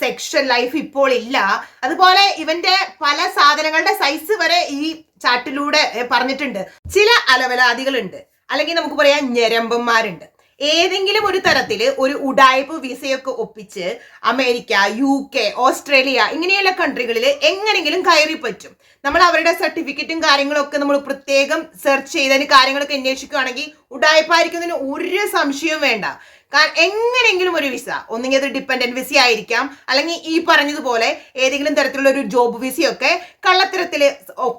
Sexual life ഇപ്പോൾ ഇല്ല. അതുപോലെ ഇവന്റെ പല സാധനങ്ങളുടെ സൈസ് വരെ ഈ ചാട്ടിലൂടെ പറഞ്ഞിട്ടുണ്ട്. ചില അലവലാദികളുണ്ട്. അല്ലെങ്കിൽ നമുക്ക് പറയാം ഞരമ്പന്മാരുണ്ട്. ഏതെങ്കിലും ഒരു തരത്തിൽ ഒരു ഉടായ്പ് വിസയൊക്കെ ഒപ്പിച്ച് അമേരിക്ക യു കെ ഓസ്ട്രേലിയ ഇങ്ങനെയുള്ള കൺട്രികളിൽ എങ്ങനെങ്കിലും കയറി പറ്റും. നമ്മൾ അവരുടെ സർട്ടിഫിക്കറ്റും കാര്യങ്ങളൊക്കെ നമ്മൾ പ്രത്യേകം സെർച്ച് ചെയ്തതിന് കാര്യങ്ങളൊക്കെ അന്വേഷിക്കുകയാണെങ്കിൽ ഉടായ്പായിരിക്കുന്നതിന് ഒരു സംശയവും വേണ്ട. കാരണം എങ്ങനെയെങ്കിലും ഒരു വിസ ഒന്നുകിൽ അത് ഡിപ്പെൻഡന്റ് വിസ ആയിരിക്കാം അല്ലെങ്കിൽ ഈ പറഞ്ഞതുപോലെ ഏതെങ്കിലും തരത്തിലുള്ള ഒരു ജോബ് വിസയൊക്കെ കള്ളത്തരത്തിൽ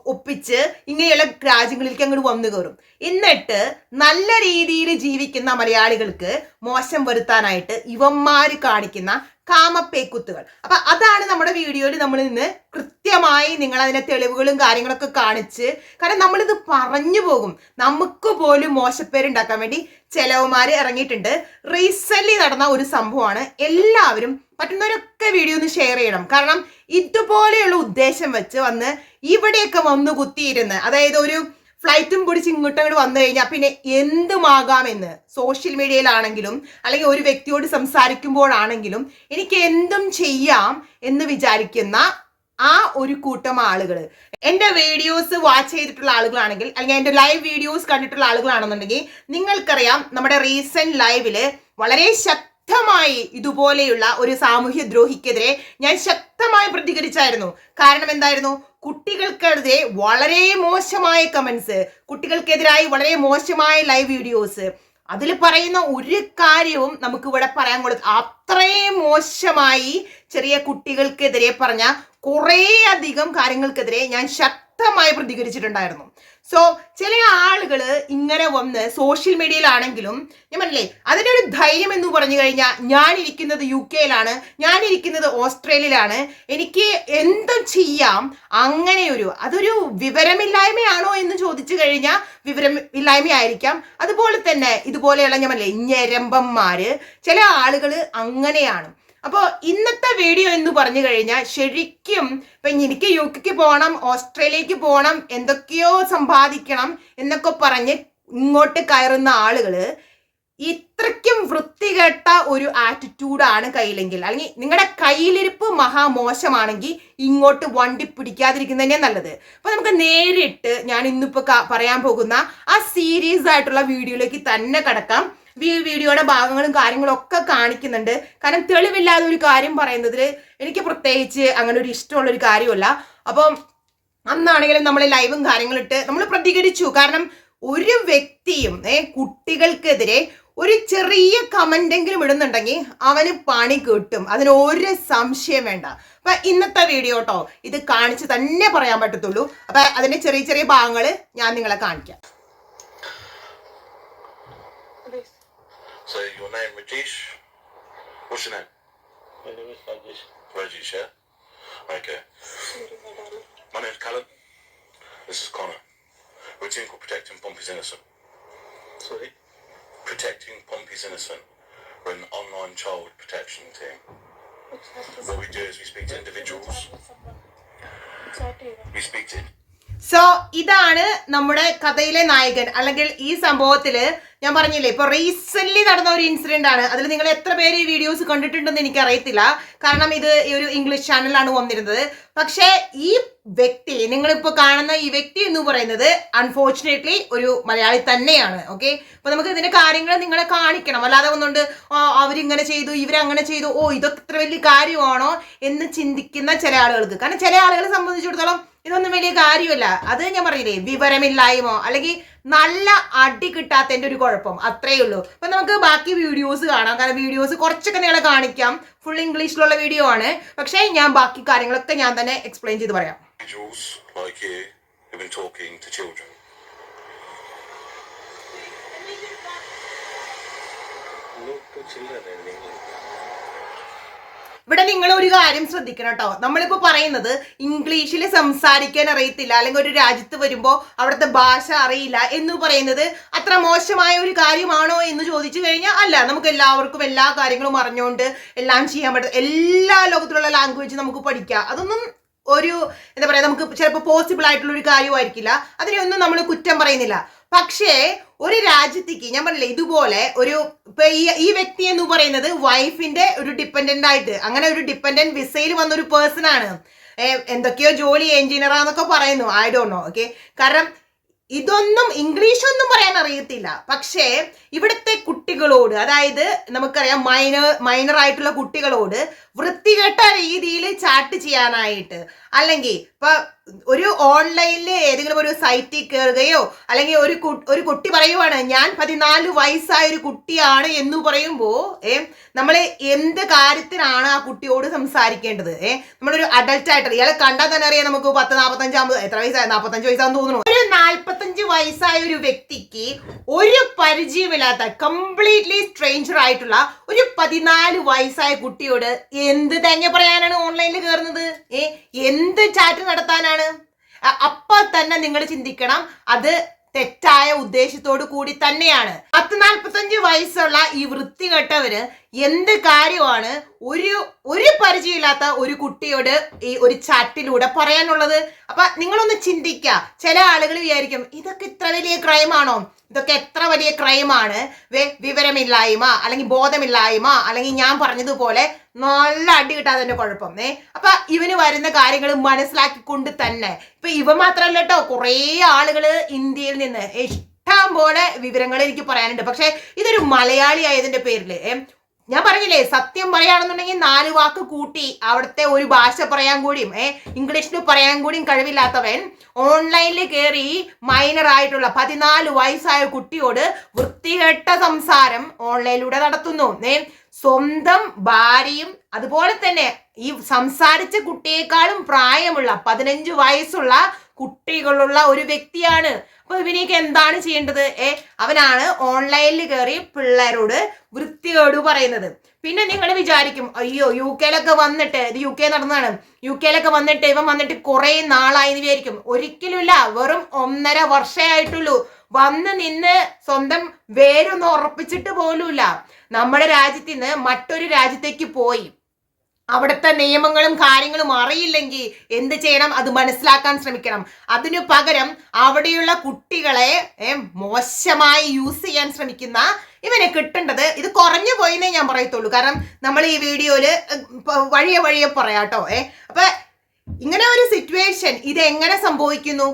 ഒപ്പിച്ച് ഇങ്ങനെയുള്ള രാജ്യങ്ങളിലേക്ക് അങ്ങോട്ട് വന്നു കയറും. എന്നിട്ട് നല്ല രീതിയിൽ ജീവിക്കുന്ന മലയാളികൾക്ക് മോശം വരുത്താനായിട്ട് ഇവന്മാർ കാണിക്കുന്ന കാമപ്പേക്കുത്തുകൾ. അപ്പൊ അതാണ് നമ്മുടെ വീഡിയോയിൽ നമ്മൾ ഇന്ന് കൃത്യമായി നിങ്ങൾ അതിന്റെ തെളിവുകളും കാര്യങ്ങളൊക്കെ കാണിച്ച് കാരണം നമ്മളിത് പറഞ്ഞു പോകും. നമുക്ക് പോലും മോശപ്പേരുണ്ടാക്കാൻ വേണ്ടി ചെലവുമാർ ഇറങ്ങിയിട്ടുണ്ട്. റീസെന്റ് നടന്ന ഒരു സംഭവമാണ്. എല്ലാവരും പറ്റുന്നവരൊക്കെ വീഡിയോ ഒന്ന് ഷെയർ ചെയ്യണം. കാരണം ഇതുപോലെയുള്ള ഉദ്ദേശം വെച്ച് വന്ന് ഇവിടെയൊക്കെ വന്ന് കുത്തിയിരുന്ന് അതായത് ഒരു ഫ്ലൈറ്റും പിടിച്ച് ഇങ്ങോട്ടും അങ്ങോട്ട് വന്നു കഴിഞ്ഞാൽ പിന്നെ എന്തുമാകാമെന്ന് സോഷ്യൽ മീഡിയയിലാണെങ്കിലും അല്ലെങ്കിൽ ഒരു വ്യക്തിയോട് സംസാരിക്കുമ്പോഴാണെങ്കിലും എനിക്ക് എന്തും ചെയ്യാം എന്ന് വിചാരിക്കുന്ന ആ ഒരു കൂട്ടം ആളുകൾ എന്റെ വീഡിയോസ് വാച്ച് ചെയ്തിട്ടുള്ള ആളുകളാണെങ്കിൽ അല്ലെങ്കിൽ എന്റെ ലൈവ് വീഡിയോസ് കണ്ടിട്ടുള്ള ആളുകളാണെന്നുണ്ടെങ്കിൽ നിങ്ങൾക്കറിയാം നമ്മുടെ റീസെന്റ് ലൈവിൽ വളരെ ശക്തമായി ഇതുപോലെയുള്ള ഒരു സാമൂഹ്യ ദ്രോഹിക്കെതിരെ ഞാൻ ശക്തമായി പ്രതികരിച്ചായിരുന്നു. കാരണം എന്തായിരുന്നു? കുട്ടികൾക്കെതിരെ വളരെ മോശമായ കമന്റ്സ് കുട്ടികൾക്കെതിരായി വളരെ മോശമായ ലൈവ് വീഡിയോസ് അതിൽ പറയുന്ന ഒരു കാര്യവും നമുക്ക് ഇവിടെ പറയാൻ കൊടുത്തു അത്രയും മോശമായി ചെറിയ കുട്ടികൾക്കെതിരെ പറഞ്ഞ കുറേ അധികം കാര്യങ്ങൾക്കെതിരെ ഞാൻ ശക്തമായി പ്രതികരിച്ചിട്ടുണ്ടായിരുന്നു. സോ ചില ആളുകൾ ഇങ്ങനെ വന്ന് സോഷ്യൽ മീഡിയയിലാണെങ്കിലും ഞാൻ പറഞ്ഞില്ലേ അതിന്റെ ഒരു ധൈര്യം എന്ന് പറഞ്ഞു കഴിഞ്ഞാൽ ഞാനിരിക്കുന്നത് യു കെയിലാണ് ഞാൻ ഇരിക്കുന്നത് ഓസ്ട്രേലിയയിലാണ് എനിക്ക് എന്തും ചെയ്യാം അങ്ങനെ ഒരു അതൊരു വിവരമില്ലായ്മയാണോ എന്ന് ചോദിച്ചു കഴിഞ്ഞാൽ വിവരം ഇല്ലായ്മയായിരിക്കാം. അതുപോലെ തന്നെ ഇതുപോലെയുള്ള ഞാൻ പറഞ്ഞില്ലേ ഞരമ്പന്മാർ ചില ആളുകൾ അങ്ങനെയാണ്. അപ്പോൾ ഇന്നത്തെ വീഡിയോ എന്ന് പറഞ്ഞു കഴിഞ്ഞാൽ ശരിക്കും ഇപ്പം എനിക്ക് യു കെക്ക് പോകണം ഓസ്ട്രേലിയക്ക് പോകണം എന്തൊക്കെയോ സമ്പാദിക്കണം എന്നൊക്കെ പറഞ്ഞ് ഇങ്ങോട്ട് കയറുന്ന ആളുകൾ ഇത്രയ്ക്കും വൃത്തികെട്ട ഒരു ആറ്റിറ്റ്യൂഡാണ് കയ്യിലെങ്കിൽ. അല്ലെങ്കിൽ നിങ്ങളുടെ കയ്യിലിരിപ്പ് മഹാമോശമാണെങ്കിൽ ഇങ്ങോട്ട് വണ്ടി പിടിക്കാതിരിക്കുന്നതന്നെ നല്ലത്. അപ്പോൾ നമുക്ക് നേരിട്ട് ഞാൻ ഇന്നിപ്പോൾ പറയാൻ പോകുന്ന ആ സീരീസ് ആയിട്ടുള്ള വീഡിയോയിലേക്ക് തന്നെ കടക്കാം. വീഡിയോയുടെ ഭാഗങ്ങളും കാര്യങ്ങളും ഒക്കെ കാണിക്കുന്നുണ്ട്. കാരണം തെളിവില്ലാതെ ഒരു കാര്യം പറയുന്നതിൽ എനിക്ക് പ്രത്യേകിച്ച് അങ്ങനെ ഒരു ഇഷ്ടമുള്ള ഒരു കാര്യമല്ല അപ്പം അന്നാണെങ്കിലും നമ്മൾ ലൈവും കാര്യങ്ങളിട്ട് നമ്മൾ പ്രതികരിച്ചു. കാരണം ഒരു വ്യക്തിയും ഏ കുട്ടികൾക്കെതിരെ ഒരു ചെറിയ കമന്റ് എങ്കിലും ഇടുന്നുണ്ടെങ്കിൽ അവന് പണി കിട്ടും. അതിന് ഒരു സംശയം വേണ്ട. അപ്പൊ ഇന്നത്തെ വീഡിയോ കേട്ടോ ഇത് കാണിച്ച് തന്നെ പറയാൻ പറ്റത്തുള്ളൂ. അപ്പൊ അതിന്റെ ചെറിയ ചെറിയ ഭാഗങ്ങൾ ഞാൻ നിങ്ങളെ കാണിക്കാം. So your name Rajesh. What's your name? My name is Rajesh. Rajesh, yeah? Okay. My name's Callum. This is Connor. We're a team called Protecting Pompey's Innocent. Sorry. Protecting Pompey's Innocent. We're an online child protection team. What we do is we speak to individuals. We speak to so ഇതാണ് നമ്മുടെ കഥയിലെ നായകൻ അല്ലെങ്കിൽ ഈ സംഭവത്തില് ഞാൻ പറഞ്ഞില്ലേ ഇപ്പൊ റീസെന്റ് നടന്ന ഒരു ഇൻസിഡന്റ് ആണ്. അതിൽ നിങ്ങൾ എത്ര പേര് ഈ വീഡിയോസ് കണ്ടിട്ടുണ്ടെന്ന് എനിക്ക് അറിയത്തില്ല കാരണം ഇത് ഒരു ഇംഗ്ലീഷ് ചാനലാണ് വന്നിരുന്നത്. പക്ഷേ ഈ വ്യക്തി നിങ്ങളിപ്പോ കാണുന്ന ഈ വ്യക്തി എന്ന് പറയുന്നത് അൺഫോർച്ചുനേറ്റ്ലി ഒരു മലയാളി തന്നെയാണ് ഓക്കെ അപ്പൊ നമുക്ക് ഇതിന്റെ കാര്യങ്ങൾ നിങ്ങളെ കാണിക്കണം. അല്ലാതെ ഒന്നുകൊണ്ട് അവരിങ്ങനെ ചെയ്തു ഇവരങ്ങനെ ചെയ്തു ഓ ഇതൊക്കെ ഇത്ര വലിയ കാര്യമാണോ? എന്ന് ചിന്തിക്കുന്ന ചില ആളുകൾക്ക്. കാരണം ചില ആളുകളെ സംബന്ധിച്ചിടത്തോളം ഇതൊന്നും വലിയ കാര്യമല്ല. അത് ഞാൻ പറഞ്ഞില്ലേ വിവരമില്ലായ്മോ അല്ലെങ്കിൽ നല്ല അടി കിട്ടാത്തതിന്റെ ഒരു കുഴപ്പം. അത്രേ ഉള്ളൂ. അപ്പൊ നമുക്ക് ബാക്കി വീഡിയോസ് കാണാം. കാരണം വീഡിയോസ് കുറച്ചൊക്കെ നിങ്ങളെ കാണിക്കാം. ഫുൾ ഇംഗ്ലീഷിലുള്ള വീഡിയോ ആണ്. പക്ഷേ ഞാൻ ബാക്കി കാര്യങ്ങളൊക്കെ ഞാൻ തന്നെ എക്സ്പ്ലെയിൻ ചെയ്ത് പറയാം. Individuals like you been talking to children. Look to children in English. ഇവിടെ നിങ്ങൾ ഒരു കാര്യം ശ്രദ്ധിക്കണം കേട്ടോ. നമ്മളിപ്പോൾ പറയുന്നത് ഇംഗ്ലീഷിൽ സംസാരിക്കാൻ അറിയത്തില്ല അല്ലെങ്കിൽ ഒരു രാജ്യത്ത് വരുമ്പോൾ അവിടുത്തെ ഭാഷ അറിയില്ല എന്ന് പറയുന്നത് അത്ര മോശമായ ഒരു കാര്യമാണോ എന്ന് ചോദിച്ചു കഴിഞ്ഞാൽ അല്ല. നമുക്ക് എല്ലാവർക്കും എല്ലാ കാര്യങ്ങളും അറിഞ്ഞുകൊണ്ട് എല്ലാം ചെയ്യാൻ പറ്റും. എല്ലാ ലോകത്തിലുള്ള ലാംഗ്വേജ് നമുക്ക് പഠിക്കാം. അതൊന്നും ഒരു എന്താ പറയുക നമുക്ക് ചിലപ്പോൾ പോസിബിൾ ആയിട്ടുള്ള ഒരു കാര്യമായിരിക്കില്ല. അതിനെയൊന്നും നമ്മൾ കുറ്റം പറയുന്നില്ല. പക്ഷേ ഒരു രാജ്യത്തേക്ക് ഞാൻ പറഞ്ഞില്ലേ ഇതുപോലെ ഒരു ഇപ്പൊ ഈ ഈ വ്യക്തി എന്ന് പറയുന്നത് വൈഫിന്റെ ഒരു ഡിപ്പെൻഡന്റ് ആയിട്ട് അങ്ങനെ ഒരു ഡിപ്പെൻഡന്റ് വിസയിൽ വന്ന ഒരു പേഴ്സൺ ആണ് എന്തൊക്കെയോ ജോലി എഞ്ചിനീയർ ആന്നൊക്കെ പറയുന്നു. ഐ ഡോണ്ട് നോ ഓക്കെ കാരണം ഇതൊന്നും ഇംഗ്ലീഷ് ഒന്നും പറയാൻ അറിയത്തില്ല. പക്ഷേ ഇവിടുത്തെ കുട്ടികളോട് അതായത് നമുക്കറിയാം മൈനർ മൈനർ ആയിട്ടുള്ള കുട്ടികളോട് വൃത്തികെട്ട രീതിയിൽ ചാറ്റ് ചെയ്യാനായിട്ട് അല്ലെങ്കിൽ ഇപ്പൊ ഒരു ഓൺലൈനിൽ ഏതെങ്കിലും ഒരു സൈറ്റിൽ കയറുകയോ അല്ലെങ്കിൽ ഒരു ഒരു കുട്ടി പറയുവാണ് ഞാൻ പതിനാല് വയസ്സായ ഒരു കുട്ടിയാണ് എന്ന് പറയുമ്പോൾ ഏ നമ്മൾ എന്ത് കാര്യത്തിനാണ് ആ കുട്ടിയോട് സംസാരിക്കേണ്ടത്? ഏ നമ്മളൊരു അഡൽട്ട് ഇയാളെ കണ്ടാൽ തന്നെ അറിയാം നമുക്ക് പത്ത് നാൽപ്പത്തഞ്ചാമത് എത്ര വയസ്സായ നാൽപ്പത്തഞ്ച് വയസ്സാന്ന് തോന്നുന്നു. ഒരു നാൽപ്പത്തഞ്ച് വയസ്സായ ഒരു വ്യക്തിക്ക് ഒരു പരിചയമില്ലാത്ത കംപ്ലീറ്റ്ലി സ്ട്രേഞ്ചർ ആയിട്ടുള്ള ഒരു പതിനാല് വയസ്സായ കുട്ടിയോട് എന്ത് തേങ്ങ പറയാനാണ് ഓൺലൈനിൽ കയറുന്നത് ഏ എന്ത് ചാറ്റ് നടത്താനാണ് അ- അപ്പൊ തന്നെ നിങ്ങൾ ചിന്തിക്കണം അത് തെറ്റായ ഉദ്ദേശത്തോടു കൂടി തന്നെയാണ്. പത്ത് നാൽപ്പത്തഞ്ച് വയസ്സുള്ള ഈ വൃത്തികെട്ടവര് എന്ത് കാര്യമാണ് ഒരു ഒരു പരിചയമില്ലാത്ത ഒരു കുട്ടിയോട് ഈ ഒരു ചാറ്റിലൂടെ പറയാനുള്ളത്? അപ്പൊ നിങ്ങളൊന്ന് ചിന്തിക്കുക ചില ആളുകൾ വിചാരിക്കും ഇതൊക്കെ ഇത്ര വലിയ ക്രൈമാണോ? ഇതൊക്കെ എത്ര വലിയ ക്രൈമാണ്? വിവരമില്ലായ്മ അല്ലെങ്കിൽ ബോധമില്ലായ്മ അല്ലെങ്കിൽ ഞാൻ പറഞ്ഞതുപോലെ നല്ല അടി കിട്ടാതെ കുഴപ്പം. ഏ അപ്പൊ ഇവന് വരുന്ന കാര്യങ്ങൾ മനസ്സിലാക്കിക്കൊണ്ട് തന്നെ. ഇപ്പൊ ഇവ മാത്രമല്ല കേട്ടോ കുറേ ആളുകൾ ഇന്ത്യയിൽ നിന്ന് ഇഷ്ടം പോലെ വിവരങ്ങൾ എനിക്ക് പറയാനുണ്ട്. പക്ഷെ ഇതൊരു മലയാളി ആയതിന്റെ പേരിൽ ഏ ഞാൻ പറഞ്ഞില്ലേ സത്യം പറയുകയാണെന്നുണ്ടെങ്കിൽ നാല് വാക്ക് കൂട്ടി അവിടുത്തെ ഒരു ഭാഷ പറയാൻ കൂടിയും ഏ ഇംഗ്ലീഷിൽ പറയാൻ കൂടിയും കഴിവില്ലാത്തവൻ ഓൺലൈനിൽ കയറി മൈനർ ആയിട്ടുള്ള പതിനാല് വയസ്സായ കുട്ടിയോട് വൃത്തികെട്ട സംസാരം ഓൺലൈനിലൂടെ നടത്തുന്നു. ഏ സ്വന്തം ഭാര്യയും അതുപോലെ തന്നെ ഈ സംസാരിച്ച കുട്ടിയേക്കാളും പ്രായമുള്ള പതിനഞ്ച് വയസ്സുള്ള കുട്ടികളുള്ള ഒരു വ്യക്തിയാണ് അപ്പൊ ഇവനെയൊക്കെ എന്താണ് ചെയ്യേണ്ടത്? ഏ അവനാണ് ഓൺലൈനിൽ കയറി പിള്ളേരോട് വൃത്തിയോട് പറയുന്നത്. പിന്നെ നിങ്ങൾ വിചാരിക്കും അയ്യോ യു കെയിലൊക്കെ വന്നിട്ട് ഇത് യു കെ നടന്നതാണ്. യു കെയിലൊക്കെ വന്നിട്ട് ഇവൻ വന്നിട്ട് കുറേ നാളായി എന്ന് വിചാരിക്കും. ഒരിക്കലുമില്ല വെറും ഒന്നര വർഷമേ ആയിട്ടുള്ളൂ. വന്ന് നിന്ന് സ്വന്തം വേരൊന്നും ഉറപ്പിച്ചിട്ട് പോലുമില്ല. നമ്മുടെ രാജ്യത്തിന്ന് മറ്റൊരു രാജ്യത്തേക്ക് പോയി. അവിടുത്തെ നിയമങ്ങളും കാര്യങ്ങളും അറിയില്ലെങ്കിൽ എന്ത് ചെയ്യണം? അത് മനസ്സിലാക്കാൻ ശ്രമിക്കണം. അതിനു പകരം അവിടെയുള്ള കുട്ടികളെ മോശമായി യൂസ് ചെയ്യാൻ ശ്രമിക്കുന്ന ഇവനെ കിട്ടേണ്ടത് ഇത് കുറഞ്ഞു പോയിന്നേ ഞാൻ പറയത്തുള്ളൂ. കാരണം നമ്മൾ ഈ വീഡിയോയിൽ ഇപ്പൊ വഴിയെ വഴിയെ പറയാട്ടോ ഏ. അപ്പൊ ഇങ്ങനെ ഒരു സിറ്റുവേഷൻ ഇത് എങ്ങനെ സംഭവിക്കുന്നു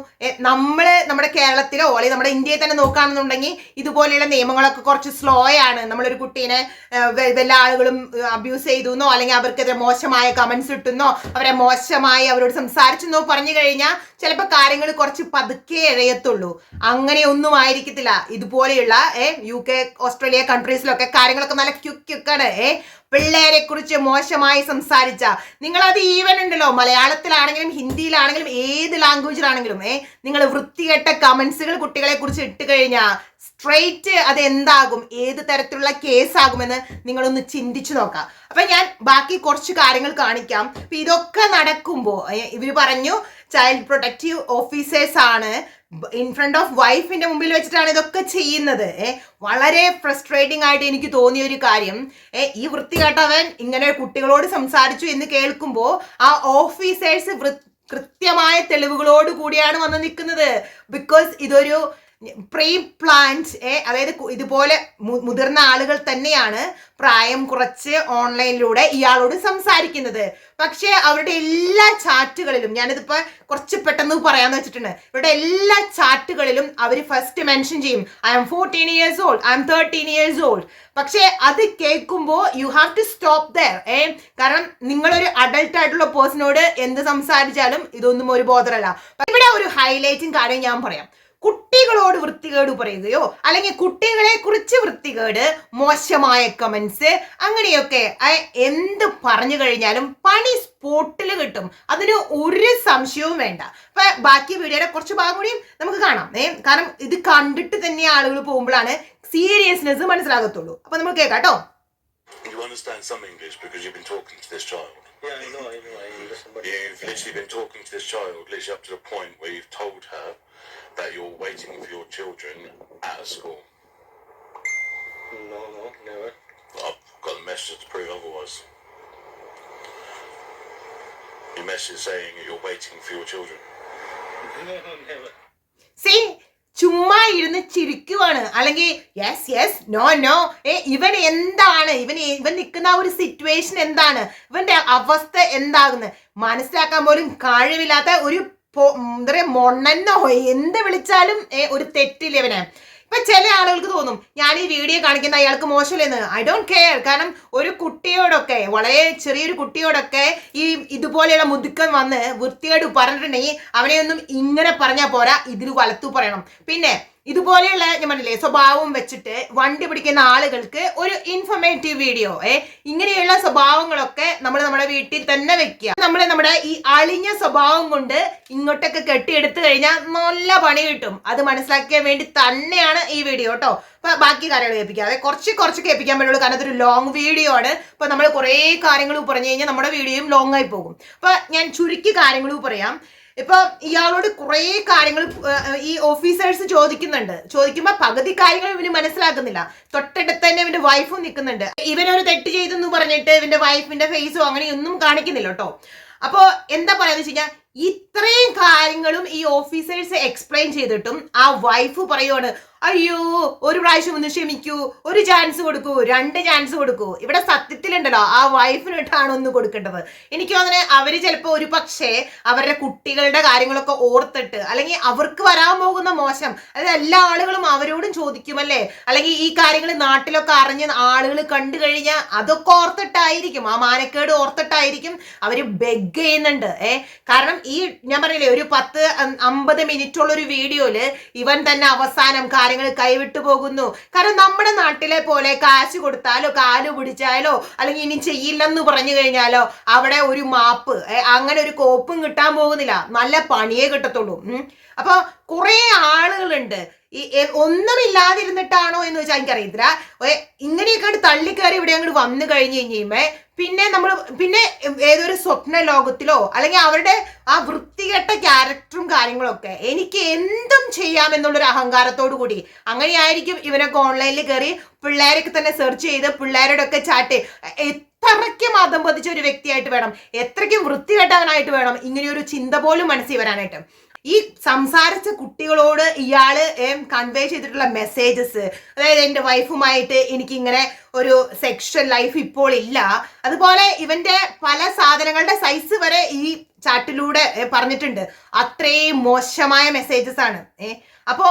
നമ്മൾ നമ്മുടെ കേരളത്തിലോ അല്ലെങ്കിൽ നമ്മുടെ ഇന്ത്യയിൽ തന്നെ നോക്കുകയാണെന്നുണ്ടെങ്കിൽ ഇതുപോലെയുള്ള നിയമങ്ങളൊക്കെ കുറച്ച് സ്ലോ ആണ്. നമ്മളൊരു കുട്ടീനെ എല്ലാ ആളുകളും അബ്യൂസ് ചെയ്തു എന്നോ അല്ലെങ്കിൽ അവർക്കെതിരെ മോശമായ കമന്റ്സ് ഇട്ടുന്നോ അവരെ മോശമായി അവരോട് സംസാരിച്ചെന്നോ പറഞ്ഞു കഴിഞ്ഞാൽ ചിലപ്പോൾ കാര്യങ്ങൾ കുറച്ച് പതുക്കെ ഇഴയത്തുള്ളൂ അങ്ങനെ ഒന്നും ആയിരിക്കത്തില്ല. ഇതുപോലെയുള്ള യു കെ ഓസ്ട്രേലിയ കൺട്രീസിലൊക്കെ കാര്യങ്ങളൊക്കെ നല്ല ക്യുക്ക് ക്യുക്കാണ് ഏ പിള്ളേരെ കുറിച്ച് മോശമായി സംസാരിച്ച നിങ്ങൾ അത് ഈവൻ ഉണ്ടല്ലോ മലയാളത്തിലാണെങ്കിലും ഹിന്ദിയിലാണെങ്കിലും ഏത് ലാംഗ്വേജിലാണെങ്കിലും ഏ നിങ്ങൾ വൃത്തികെട്ട കമന്റ്സുകൾ കുട്ടികളെ കുറിച്ച് ഇട്ട് കഴിഞ്ഞാൽ സ്ട്രെയിറ്റ് അത് എന്താകും ഏത് തരത്തിലുള്ള കേസാകുമെന്ന് നിങ്ങളൊന്ന് ചിന്തിച്ചു നോക്കാം. അപ്പൊ ഞാൻ ബാക്കി കുറച്ച് കാര്യങ്ങൾ കാണിക്കാം. അപ്പൊ ഇതൊക്കെ നടക്കുമ്പോൾ ഇവർ പറഞ്ഞു ചൈൽഡ് പ്രൊട്ടക്റ്റീവ് ഓഫീസേഴ്സ് ആണ് ഇൻ ഫ്രണ്ട് ഓഫ് വൈഫിന്റെ മുമ്പിൽ വെച്ചിട്ടാണ് ഇതൊക്കെ ചെയ്യുന്നത്. വളരെ ഫ്രസ്ട്രേറ്റിംഗ് ആയിട്ട് എനിക്ക് തോന്നിയ ഒരു കാര്യം. ഈ വൃത്തികെട്ടവൻ ഇങ്ങനെ കുട്ടികളോട് സംസാരിച്ചു എന്ന് കേൾക്കുമ്പോൾ ആ ഓഫീസേഴ്സ് കൃത്യമായ തെളിവുകളോട് കൂടിയാണ് വന്ന് നിൽക്കുന്നത്. ബിക്കോസ് ഇതൊരു പ്രീ പ്ലാന്റ് അതായത് ഇതുപോലെ മുതിർന്ന ആളുകൾ തന്നെയാണ് പ്രായം കുറച്ച് ഓൺലൈനിലൂടെ ഇയാളോട് സംസാരിക്കുന്നത്. പക്ഷേ അവരുടെ എല്ലാ ചാറ്റുകളിലും ഞാനിതിപ്പോ കുറച്ച് പെട്ടെന്ന് പറയാന്ന് വെച്ചിട്ടുണ്ട്. ഇവരുടെ എല്ലാ ചാറ്റുകളിലും അവർ ഫസ്റ്റ് മെൻഷൻ ചെയ്യും. I am fourteen years old I am thirteen years old പക്ഷേ അത് കേൾക്കുമ്പോൾ you have to stop there ഏ. കാരണം നിങ്ങളൊരു അഡൾട്ട് ആയിട്ടുള്ള പേഴ്സണോട് എന്ത് സംസാരിച്ചാലും ഇതൊന്നും ഒരു ബോധമല്ല. ഇവിടെ ഒരു ഹൈലൈറ്റിംഗ് കാര്യം ഞാൻ പറയാം. കുട്ടികളോട് വൃത്തികേട് പറയുകയോ അല്ലെങ്കിൽ കുട്ടികളെ കുറിച്ച് വൃത്തികേട് മോശമായ കമൻസ് അങ്ങനെയൊക്കെ എന്ത് പറഞ്ഞു കഴിഞ്ഞാലും പണി സ്പോട്ടിൽ കിട്ടും. അതിന് ഒരു സംശയവും വേണ്ട. അപ്പൊ ബാക്കി വീഡിയോയുടെ കുറച്ച് ഭാഗം കൂടിയും നമുക്ക് കാണാം. ഏ കാരണം ഇത് കണ്ടിട്ട് തന്നെ ആളുകൾ പോകുമ്പോഴാണ് സീരിയസ്നെസ് മനസ്സിലാകത്തുള്ളൂ. അപ്പൊ നമ്മൾ കേൾക്കാം കേട്ടോ. You understand some English because you've been talking to this child. Yeah, I know, I know, I You've literally been talking to this child, literally up to the point where you've told her that you're waiting for your children at a school. no, no, never. I've got the message to prove otherwise. Message saying you're waiting for your children. See, ചുമ്മാ ഇരുന്ന് ചിരിക്കുവാണ്. അല്ലെങ്കിൽ yes yes no no ഏ ഇവൻ എന്താണ്? ഇവൻ ഇവൻ നിൽക്കുന്ന ആ ഒരു സിറ്റുവേഷൻ എന്താണ്? ഇവന്റെ അവസ്ഥ എന്താകുന്നത് മനസ്സിലാക്കാൻ പോലും കഴിവില്ലാത്ത ഒരു എന്താ പറയുക മൊണ്ണെന്നോ എന്ത് വിളിച്ചാലും ഒരു തെറ്റില്ല ഇവന്. ഇപ്പൊ ചില ആളുകൾക്ക് തോന്നും ഞാൻ ഈ വീഡിയോ കാണിക്കുന്ന അയാൾക്ക് മോശമില്ലെന്ന്. ഐ ഡോണ്ട് കെയർ കാരണം ഒരു കുട്ടിയോടൊക്കെ വളരെ ചെറിയൊരു കുട്ടിയോടൊക്കെ ഈ ഇതുപോലെയുള്ള മുതുക്കൻ വന്ന് വൃത്തിയോട് പറഞ്ഞിട്ടുണ്ടെങ്കിൽ അവനെയൊന്നും ഇങ്ങനെ പറഞ്ഞാൽ പോരാ ഇതിൽ വലത്തു പറയണം. പിന്നെ ഇതുപോലെയുള്ള ഞാൻ പറഞ്ഞില്ലേ സ്വഭാവം വെച്ചിട്ട് വണ്ടി പിടിക്കുന്ന ആളുകൾക്ക് ഒരു ഇൻഫർമേറ്റീവ് വീഡിയോ ഏ? ഇങ്ങനെയുള്ള സ്വഭാവങ്ങളൊക്കെ നമ്മൾ നമ്മുടെ വീട്ടിൽ തന്നെ വെക്കുക. നമ്മൾ നമ്മുടെ ഈ അളിഞ്ഞ സ്വഭാവം കൊണ്ട് ഇങ്ങോട്ടൊക്കെ കെട്ടിയെടുത്തു കഴിഞ്ഞാൽ നല്ല പണി കിട്ടും. അത് മനസ്സിലാക്കിയാൻ വേണ്ടി തന്നെയാണ് ഈ വീഡിയോ കേട്ടോ അപ്പൊ ബാക്കി കാര്യങ്ങൾ കേൾപ്പിക്കാം. അതെ കുറച്ച് കുറച്ച് കേൾപ്പിക്കാൻ പറ്റുള്ളൂ. കാരണം അതൊരു ലോങ് വീഡിയോ ആണ്. അപ്പൊ നമ്മൾ കുറേ കാര്യങ്ങൾ പറഞ്ഞു കഴിഞ്ഞാൽ നമ്മുടെ വീഡിയോയും ലോങ് ആയി പോകും. അപ്പൊ ഞാൻ ചുരുക്കി കാര്യങ്ങൾ പറയാം. ഇപ്പൊ ഇയാളോട് കുറേ കാര്യങ്ങൾ ഈ ഓഫീസേഴ്സ് ചോദിക്കുന്നുണ്ട്. ചോദിക്കുമ്പോ പകുതി കാര്യങ്ങൾ ഇവന് മനസ്സിലാക്കുന്നില്ല. തൊട്ടടുത്ത് തന്നെ ഇവന്റെ വൈഫും നിൽക്കുന്നുണ്ട്. ഇവനൊരു തെറ്റ് ചെയ്തെന്ന് പറഞ്ഞിട്ട് ഇവന്റെ വൈഫിന്റെ ഫേസോ അങ്ങനെയൊന്നും കാണിക്കുന്നില്ല കേട്ടോ. അപ്പോ എന്താ പറയാന്ന് വെച്ച് കഴിഞ്ഞാൽ ഇത്രയും കാര്യങ്ങളും ഈ ഓഫീസേഴ്സ് എക്സ്പ്ലെയിൻ ചെയ്തിട്ടും ആ വൈഫ് പറയുവാണ് അയ്യോ ഒരു പ്രാവശ്യം ഒന്ന് ക്ഷമിക്കൂ. ഒരു ചാൻസ് കൊടുക്കൂ. രണ്ട് ചാൻസ് കൊടുക്കൂ. ഇവിടെ സത്യത്തിലുണ്ടല്ലോ ആ വൈഫിനിട്ടാണ് ഒന്ന് കൊടുക്കേണ്ടത്. എനിക്ക് തോന്നുന്നത് അവർ ചിലപ്പോൾ ഒരു പക്ഷേ അവരുടെ കുട്ടികളുടെ കാര്യങ്ങളൊക്കെ ഓർത്തിട്ട് അല്ലെങ്കിൽ അവർക്ക് വരാൻ പോകുന്ന മോശം അതായത് എല്ലാ ആളുകളും അവരോടും ചോദിക്കും അല്ലേ? അല്ലെങ്കിൽ ഈ കാര്യങ്ങൾ നാട്ടിലൊക്കെ അറിഞ്ഞ് ആളുകൾ കണ്ടു കഴിഞ്ഞാൽ അതൊക്കെ ഓർത്തിട്ടായിരിക്കും. ആ മാനക്കേട് ഓർത്തിട്ടായിരിക്കും അവർ ബെഗ് ചെയ്യുന്നുണ്ട്. ഏ കാരണം ഈ ഞാൻ പറഞ്ഞില്ലേ ഒരു പത്ത് അമ്പത് മിനിറ്റുള്ള ഒരു വീഡിയോയിൽ ഇവൻ തന്നെ അവസാനം കാര്യങ്ങൾ കൈവിട്ടു പോകുന്നു. കാരണം നമ്മുടെ നാട്ടിലെ പോലെ കാശ് കൊടുത്താലോ കാൽ പിടിച്ചാലോ അല്ലെങ്കിൽ ഇനി ചെയ്യില്ലെന്ന് പറഞ്ഞു കഴിഞ്ഞാലോ അവിടെ ഒരു മാപ്പ് അങ്ങനെ ഒരു കോപ്പും കിട്ടാൻ പോകുന്നില്ല. നല്ല പണിയേ കിട്ടത്തുള്ളൂ. അപ്പോൾ അപ്പൊ കുറെ ആളുകളുണ്ട്. ഈ ഒന്നും ഒന്നുമില്ലാതിരുന്നിട്ടാണോ എന്ന് വെച്ചാൽ എനിക്കറിയത്തില്ല. ഇങ്ങനെയൊക്കെ തള്ളിക്കയറി ഇവിടെ അങ്ങോട്ട് വന്നു കഴിഞ്ഞു കഴിഞ്ഞുമ്പേ പിന്നെ നമ്മൾ പിന്നെ ഏതൊരു സ്വപ്ന ലോകത്തിലോ അല്ലെങ്കിൽ അവരുടെ ആ വൃത്തികെട്ട ക്യാരക്ടറും കാര്യങ്ങളൊക്കെ എനിക്ക് എന്തും ചെയ്യാമെന്നുള്ളൊരു അഹങ്കാരത്തോടു കൂടി. അങ്ങനെയായിരിക്കും ഇവനൊക്കെ ഓൺലൈനിൽ കയറി പിള്ളേരൊക്കെ തന്നെ സെർച്ച് ചെയ്ത് പിള്ളേരോടൊക്കെ ചാറ്റ് എത്രയ്ക്ക് മതം പതിച്ച ഒരു വ്യക്തിയായിട്ട് വേണം? എത്രയ്ക്കും വൃത്തികെട്ടവനായിട്ട് വേണം? ഇങ്ങനെയൊരു ചിന്ത പോലും മനസ്സിൽ വരാനായിട്ട്. ഈ സംസാരിച്ച കുട്ടികളോട് ഇയാൾ കൺവേ ചെയ്തിട്ടുള്ള മെസ്സേജസ് അതായത് എന്റെ വൈഫുമായിട്ട് എനിക്കിങ്ങനെ ഒരു സെക്ഷൽ ലൈഫ് ഇപ്പോൾ ഇല്ല അതുപോലെ ഇവന്റെ പല സാധനങ്ങളുടെ സൈസ് വരെ ഈ ചാറ്റിലൂടെ പറഞ്ഞിട്ടുണ്ട്. അത്രയും മോശമായ മെസ്സേജസ് ആണ്. ഏഹ് അപ്പോ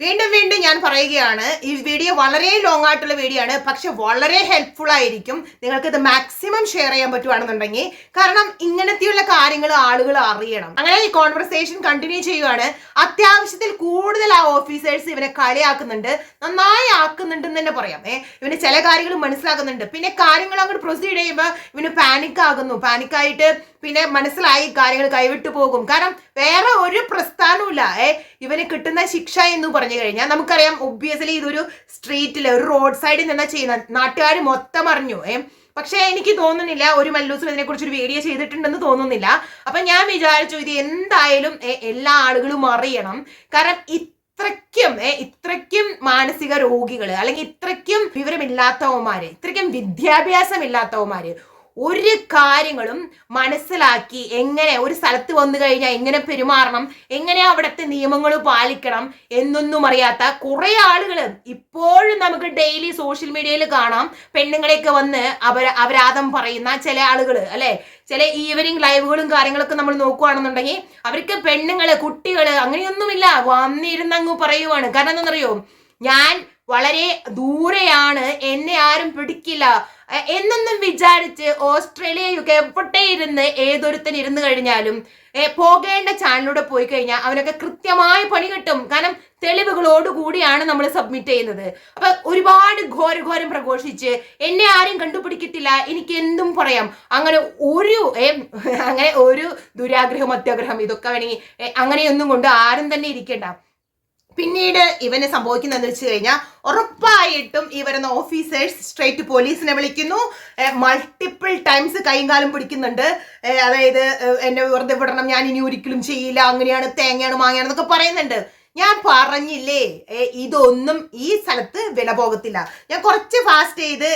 വീണ്ടും വീണ്ടും ഞാൻ പറയുകയാണ് ഈ വീഡിയോ വളരെ ലോങ് ആയിട്ടുള്ള വീഡിയോ ആണ് പക്ഷെ വളരെ ഹെൽപ്ഫുൾ ആയിരിക്കും നിങ്ങൾക്ക് ഇത് മാക്സിമം ഷെയർ ചെയ്യാൻ പറ്റുവാണെന്നുണ്ടെങ്കിൽ. കാരണം ഇങ്ങനത്തെയുള്ള കാര്യങ്ങൾ ആളുകൾ അറിയണം. അങ്ങനെ ഈ കോൺവെർസേഷൻ കണ്ടിന്യൂ ചെയ്യുവാണ്. അത്യാവശ്യത്തിൽ കൂടുതൽ ആ ഓഫീസേഴ്സ് ഇവനെ കളിയാക്കുന്നുണ്ട്. നന്നായി ആക്കുന്നുണ്ടെന്ന് തന്നെ പറയാം. ഏ ഇവന് ചില കാര്യങ്ങൾ മനസ്സിലാക്കുന്നുണ്ട്. പിന്നെ കാര്യങ്ങൾ അങ്ങോട്ട് പ്രൊസീഡ് ചെയ്യുമ്പോൾ ഇവന് പാനിക് ആകുന്നു. പാനിക് ആയിട്ട് പിന്നെ മനസ്സിലായി കാര്യങ്ങൾ കൈവിട്ടു പോകും. കാരണം വേറെ ഒരു പ്രസ്ഥാനവുമില്ല. ഏ ഇവന് കിട്ടുന്ന ശിക്ഷ എന്ന് പറഞ്ഞു കഴിഞ്ഞാൽ നമുക്കറിയാം ഒബ്വിയസ്ലി ഇതൊരു സ്ട്രീറ്റിൽ ഒരു റോഡ് സൈഡിൽ നിന്നാ ചെയ്യുന്ന നാട്ടുകാർ മൊത്തം അറിഞ്ഞു. ഏ പക്ഷേ എനിക്ക് തോന്നുന്നില്ല ഒരു മല്ലൂസും ഇതിനെക്കുറിച്ച് ഒരു വീഡിയോ ചെയ്തിട്ടുണ്ടെന്ന് തോന്നുന്നില്ല. അപ്പൊ ഞാൻ വിചാരിച്ചു ഇത് എന്തായാലും എല്ലാ ആളുകളും അറിയണം. കാരണം ഇത്രയ്ക്കും ഇത്രയ്ക്കും മാനസിക രോഗികൾ അല്ലെങ്കിൽ ഇത്രയ്ക്കും വിവരമില്ലാത്തവന്മാര് ഇത്രയ്ക്കും വിദ്യാഭ്യാസം ഇല്ലാത്തവന്മാര് ഒരു കാര്യങ്ങളും മനസ്സിലാക്കി എങ്ങനെ ഒരു സ്ഥലത്ത് വന്നു കഴിഞ്ഞാൽ എങ്ങനെ പെരുമാറണം എങ്ങനെ അവിടുത്തെ നിയമങ്ങൾ പാലിക്കണം എന്നൊന്നും അറിയാത്ത കുറെ ആളുകൾ ഇപ്പോഴും നമുക്ക് ഡെയിലി സോഷ്യൽ മീഡിയയിൽ കാണാം. പെണ്ണുങ്ങളെയൊക്കെ വന്ന് അവർ അപരാധം പറയുന്ന ചില ആളുകൾ അല്ലെ? ചില ഈവനിങ് ലൈവുകളും കാര്യങ്ങളൊക്കെ നമ്മൾ നോക്കുകയാണെന്നുണ്ടെങ്കിൽ അവർക്ക് പെണ്ണുങ്ങൾ കുട്ടികൾ അങ്ങനെയൊന്നുമില്ല. വന്നിരുന്നങ്ങ് പറയുവാണ്. കാരണം എന്താണെന്നറിയോ? ഞാൻ വളരെ ദൂരെയാണ് എന്നെ ആരും പിടിക്കില്ല. എന്നൊന്നും വിചാരിച്ച് ഓസ്ട്രേലിയ യു കെ എവിടെ ഇരുന്ന് ഏതൊരുത്തൻ ഇരുന്ന് കഴിഞ്ഞാലും പോകേണ്ട ചാനലിലൂടെ പോയി കഴിഞ്ഞാൽ അവനൊക്കെ കൃത്യമായി പണി കിട്ടും. കാരണം തെളിവുകളോട് കൂടിയാണ് നമ്മൾ സബ്മിറ്റ് ചെയ്യുന്നത്. അപ്പൊ ഒരുപാട് ഘോരഘോരം പ്രഘോഷിച്ച് എന്നെ ആരും കണ്ടുപിടിക്കത്തില്ല എനിക്ക് എന്തും പറയാം. അങ്ങനെ ഒരു അങ്ങനെ ഒരു ദുരാഗ്രഹം അത്യാഗ്രഹം ഇതൊക്കെ വേണമെങ്കിൽ അങ്ങനെയൊന്നും കൊണ്ട് ആരും തന്നെ ഇരിക്കണ്ട. പിന്നീട് ഇവന് സംഭവിക്കുന്നതെന്ന് വെച്ച് കഴിഞ്ഞാൽ ഉറപ്പായിട്ടും ഈ വരുന്ന ഓഫീസേഴ്സ് സ്ട്രേറ്റ് പോലീസിനെ വിളിക്കുന്നു മൾട്ടിപ്പിൾ ടൈംസ് കൈയും കാലും പിടിക്കുന്നുണ്ട്. അതായത് എന്നെ വെറുതെ വിടണം ഞാൻ ഇനി ഒരിക്കലും ചെയ്യില്ല അങ്ങനെയാണ് തേങ്ങയാണ് മാങ്ങയാണ് എന്നൊക്കെ പറയുന്നുണ്ട്. ഞാൻ പറഞ്ഞില്ലേ ഇതൊന്നും ഈ സ്ഥലത്ത് വില പോകത്തില്ല. ഞാൻ കുറച്ച് ഫാസ്റ്റ് ചെയ്ത്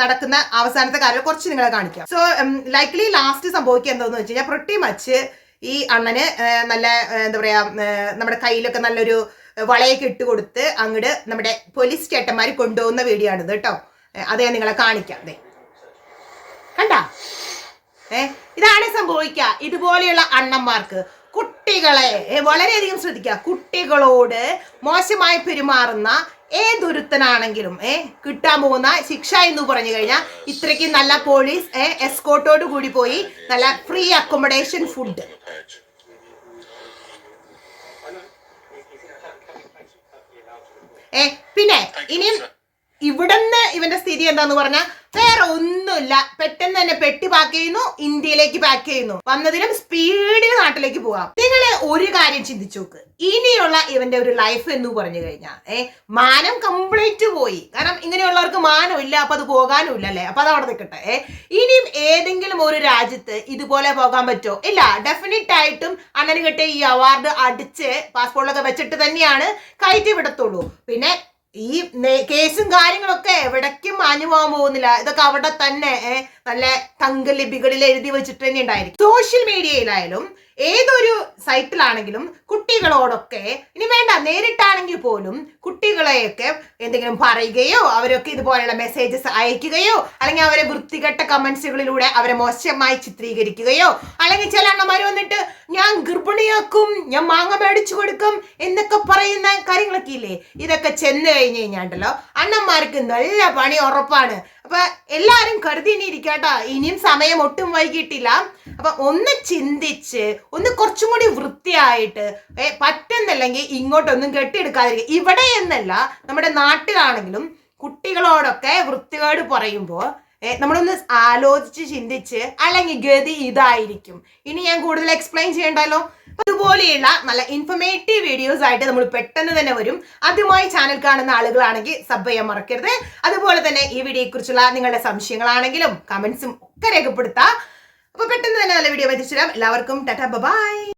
നടക്കുന്ന അവസാനത്തെ കാര്യം കുറച്ച് നിങ്ങളെ കാണിക്കാം. സോ ലൈക്ലി ലാസ്റ്റ് സംഭവിക്കുക എന്താന്ന് വെച്ച് കഴിഞ്ഞാൽ പ്രൊട്ടി മച്ച് ഈ അണ്ണന് നല്ല എന്താ പറയാ നമ്മുടെ കയ്യിലൊക്കെ നല്ലൊരു വളയൊക്കെ ഇട്ട് കൊടുത്ത് അങ്ങോട്ട് നമ്മുടെ പോലീസ് ചേട്ടന്മാർ കൊണ്ടുപോകുന്ന വീഡിയോ ആണിത് കേട്ടോ അത് ഞാൻ നിങ്ങളെ കാണിക്കാം. അതെ കണ്ട? ഏ ഇതാണ് സംഭവിക്കുക ഇതുപോലെയുള്ള അണ്ണന്മാർക്ക് കുട്ടികളെ വളരെയധികം ശ്രദ്ധിക്കുക കുട്ടികളോട് മോശമായി പെരുമാറുന്ന ഏതൊരുത്തനാണെങ്കിലും ഏ കിട്ടാൻ പോകുന്ന ശിക്ഷ എന്ന് പറഞ്ഞു കഴിഞ്ഞാൽ ഇത്രയ്ക്ക് നല്ല പോലീസ് ഏ എസ്കോട്ടോട് കൂടി പോയി നല്ല ഫ്രീ അക്കോമഡേഷൻ ഫുഡ് ഏ പിന്നെ ഇനിയും ഇവിടുന്ന് ഇവന്റെ സ്ഥിതി എന്താന്ന് പറഞ്ഞാൽ വേറെ ഒന്നുമില്ല. പെട്ടെന്ന് തന്നെ പെട്ടി പാക്ക് ചെയ്യുന്നു ഇന്ത്യയിലേക്ക് പാക്ക് ചെയ്യുന്നു. വന്നതിനും സ്പീഡിൽ നാട്ടിലേക്ക് പോകാം. നിങ്ങൾ ഒരു കാര്യം ചിന്തിച്ചു നോക്ക് ഇനിയുള്ള ഇവന്റെ ഒരു ലൈഫ് എന്ന് പറഞ്ഞു കഴിഞ്ഞാൽ ഏ മാനം കംപ്ലീറ്റ് പോയി. കാരണം ഇങ്ങനെയുള്ളവർക്ക് മാനം ഇല്ല അപ്പൊ അത് പോകാനും ഇല്ല അല്ലേ? അപ്പൊ അത് അവിടെ നിൽക്കട്ടെ ഏ. ഇനിയും ഏതെങ്കിലും ഒരു രാജ്യത്ത് ഇതുപോലെ പോകാൻ പറ്റുമോ ഇല്ല ഡെഫിനറ്റ് ആയിട്ടും അണ്ണന് കിട്ടിയ ഈ അവാർഡ് അടിച്ച് പാസ്പോർട്ടിലൊക്കെ വെച്ചിട്ട് തന്നെയാണ് കയറ്റി വിടത്തുള്ളൂ. പിന്നെ ഈ കേസും കാര്യങ്ങളൊക്കെ എവിടേക്കും മാഞ്ഞു പോകാൻ പോകുന്നില്ല. ഇതൊക്കെ അവിടെ തന്നെ നല്ല തങ്കലിപികളിൽ എഴുതി വെച്ചിട്ട് തന്നെ ഉണ്ടായിരിക്കും. സോഷ്യൽ മീഡിയയിലായാലും ഏതൊരു സൈറ്റിലാണെങ്കിലും കുട്ടികളോടൊക്കെ ഇനി വേണ്ട നേരിട്ടാണെങ്കിൽ പോലും കുട്ടികളെയൊക്കെ എന്തെങ്കിലും പറയുകയോ അവരൊക്കെ ഇതുപോലെയുള്ള മെസ്സേജസ് അയക്കുകയോ അല്ലെങ്കിൽ അവരെ വൃത്തികെട്ട കമന്റ്സുകളിലൂടെ അവരെ മോശമായി ചിത്രീകരിക്കുകയോ അല്ലെങ്കിൽ ചില അണ്ണന്മാർ വന്നിട്ട് ഞാൻ ഗർഭിണിയാക്കും ഞാൻ മാങ്ങ മേടിച്ചു കൊടുക്കും എന്നൊക്കെ പറയുന്ന കാര്യങ്ങളൊക്കെ ഇല്ലേ? ഇതൊക്കെ ചെന്ന് കഴിഞ്ഞ് കഴിഞ്ഞാണ്ടല്ലോ അണ്ണന്മാർക്ക് നല്ല പണി ഉറപ്പാണ്. അപ്പൊ എല്ലാരും കരുതി ഇനി ഇരിക്കാട്ടോ. ഇനിയും സമയം ഒട്ടും വൈകിട്ടില്ല. അപ്പൊ ഒന്ന് ചിന്തിച്ച് ഒന്ന് കുറച്ചും കൂടി വൃത്തിയായിട്ട് പറ്റുന്നില്ലെങ്കിൽ ഇങ്ങോട്ടൊന്നും കെട്ടിയെടുക്കാതിരിക്കുക. ഇവിടെ എന്നല്ല നമ്മുടെ നാട്ടിലാണെങ്കിലും കുട്ടികളോടൊക്കെ വൃത്തികേട് പറയുമ്പോൾ നമ്മളൊന്ന് ആലോചിച്ച് ചിന്തിച്ച് അല്ലെങ്കിൽ ഗതി ഇതായിരിക്കും. ഇനി ഞാൻ കൂടുതൽ എക്സ്പ്ലെയിൻ ചെയ്യണ്ടല്ലോ? അതുപോലെയുള്ള നല്ല ഇൻഫർമേറ്റീവ് വീഡിയോസ് ആയിട്ട് നമ്മൾ പെട്ടെന്ന് തന്നെ വരും. ആദ്യമായി ചാനൽ കാണുന്ന ആളുകളാണെങ്കിൽ സബ് ചെയ്യാൻ മറക്കരുത്. അതുപോലെ തന്നെ ഈ വീഡിയോയെക്കുറിച്ചുള്ള നിങ്ങളുടെ സംശയങ്ങളാണെങ്കിലും കമൻസും ഒക്കെ രേഖപ്പെടുത്താം. അപ്പൊ പെട്ടെന്ന് തന്നെ നല്ല വീഡിയോ തരാം. എല്ലാവർക്കും ടാറ്റ ബൈ.